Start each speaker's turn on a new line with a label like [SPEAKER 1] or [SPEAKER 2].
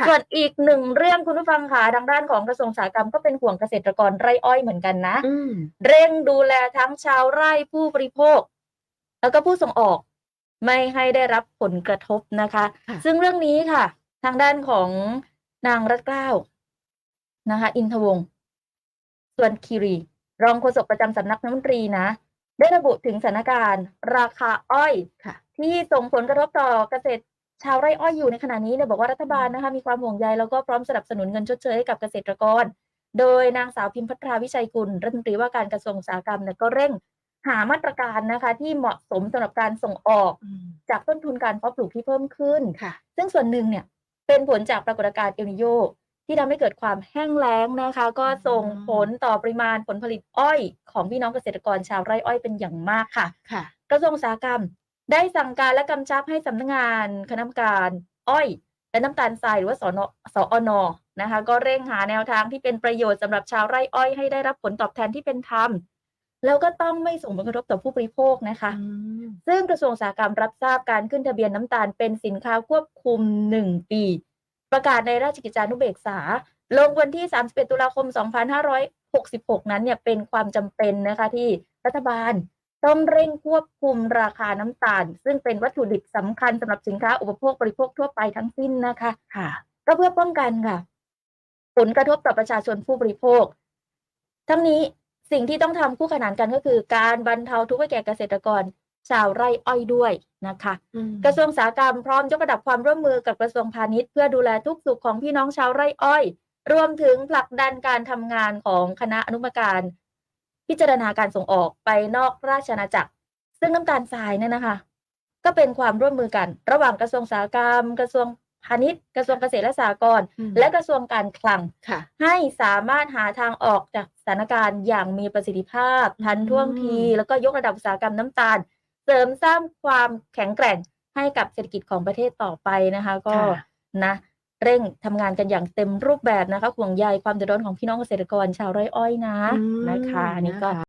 [SPEAKER 1] ค่ะ
[SPEAKER 2] ส่วนอีกหนึ่งเรื่องคุณผู้ฟังค่ะทางด้านของกระทรวงอุตสาหกรรมก็เป็นห่วงเกษตรกรไร่อ้อยเหมือนกันนะ
[SPEAKER 1] อืม
[SPEAKER 2] เร่งดูแลทั้งชาวไร่ผู้บริโภค แล้วก็ผู้ส่งออกไม่ให้ได้รับผลกระทบนะคะ
[SPEAKER 1] ค่ะ
[SPEAKER 2] ซึ่งเรื่องนี้ค่ะ ทางด้านของนางรัตเกล้านะคะ อินทวงศ์ส่วนคีรี รองโฆษกประจำสำนักนายกรัฐมนตรีนะ ได้ระบุถึงสถานการณ์ ราคาอ้อย
[SPEAKER 1] ค่ะ
[SPEAKER 2] ที่ส่งผลกระทบต่อเกษตร ชาวไร่อ้อยอยู่ในขณะนี้เนี่ยบอกว่ารัฐบาลนะคะมีความห่วงใยแล้วก็พร้อมสนับสนุนเงินชดเชยให้กับเกษตรกร โดยนางสาวพิมพัทราวิชัยกุลรัฐมนตรีว่าการกระทรวงอุตสาหกรรมเนี่ยก็เร่งหามาตรการนะคะที่เหมาะสมสำหรับการส่งออก
[SPEAKER 1] อืม
[SPEAKER 2] จากต้นทุนการเพาะปลูกที่เพิ่มขึ้น
[SPEAKER 1] ค่ะ
[SPEAKER 2] ซึ่งส่วนหนึ่งเนี่ยเป็นผลจากปรากฏการณ์เอลนิโยที่ทำให้เกิดความแห้งแล้งนะคะ ก็ส่งผลต่อปริมาณผลผลิตอ้อย ของพี่น้องเกษตรกรชาวไร่อ้อยเป็นอย่างมากค่ะ
[SPEAKER 1] ค่ะ
[SPEAKER 2] กระทรวงอุตสาหกรรม ได้สั่งการและกำชับให้สำนักงานคณะกรรมการอ้อย และน้ำตาลทรายหรือว่าสนสอนนะคะ ก็เร่งหาแนวทางที่เป็นประโยชน์สำหรับชาวไร่อ้อยให้ได้รับผลตอบแทนที่เป็นธรรมแล้วก็ต้องไม่ส่งผลกระทบต่อผู้บริโภคนะคะ
[SPEAKER 1] อืม
[SPEAKER 2] ซึ่งกระทรวงอุตสาหกรรมรับทราบการขึ้นทะเบียนน้ำตาลเป็นสินค้าควบคุม 1 ปี ประกาศในราชกิจจานุเบกษา ลงวันที่ 31 ตุลาคม 2566 นั้นเนี่ยเป็นความจำเป็นนะคะที่รัฐบาล ต้องเร่งควบคุมราคาน้ำตาล ซึ่งเป็นวัตถุดิบสำคัญสำหรับสินค้าอุปโภคบริโภคทั่วไปทั้งสิ้นนะคะ
[SPEAKER 1] ค่ะ
[SPEAKER 2] ก็เพื่อป้องกันค่ะ ผลกระทบต่อประชาชนผู้บริโภค ทั้งนี้สิ่งที่ต้องทำคู่ขนานกันก็คือ การบรรเทาทุกข์ให้แก่เกษตรกรชาวไร่อ้อยด้วยนะคะ
[SPEAKER 1] อืม
[SPEAKER 2] กระทรวงอุตสาหกรรมพร้อมยกระดับความร่วมมือกับกระทรวงพาณิชย์เพื่อดูแลทุกสุขของพี่น้องชาวไร่อ้อย รวมถึงผลักดันการทำงานของคณะอนุกรรมการ พิจารณาการส่งออกไปนอกราชอาณาจักร ซึ่งน้ำตาลทรายเนี่ยนะคะ ก็เป็นความร่วมมือกัน ระหว่างกระทรวงอุตสาหกรรม กระทรวงพาณิชย์ กระทรวงเกษตรและสหกรณ์
[SPEAKER 1] อืม
[SPEAKER 2] และกระทรวงการคลัง
[SPEAKER 1] ค่ะ
[SPEAKER 2] ให้สามารถหาทางออกจากสถานการณ์อย่างมีประสิทธิภาพ ทันท่วงที
[SPEAKER 1] อืม
[SPEAKER 2] แล้วก็ยกระดับอุตสาหกรรมน้ำตาล เสริมสร้างความแข็งแกร่งให้กับเศรษฐกิจของประเทศต่อไปนะคะ ก็
[SPEAKER 1] ค่ะ
[SPEAKER 2] นะ เร่งทำงานกันอย่างเต็มรูปแบบนะคะห่วงใยความเดือดร้อนของพี่น้องเกษตรกรชาวไร่อ้อยนะ
[SPEAKER 1] อืม
[SPEAKER 2] นะคะอันนี้ก็
[SPEAKER 1] นะคะ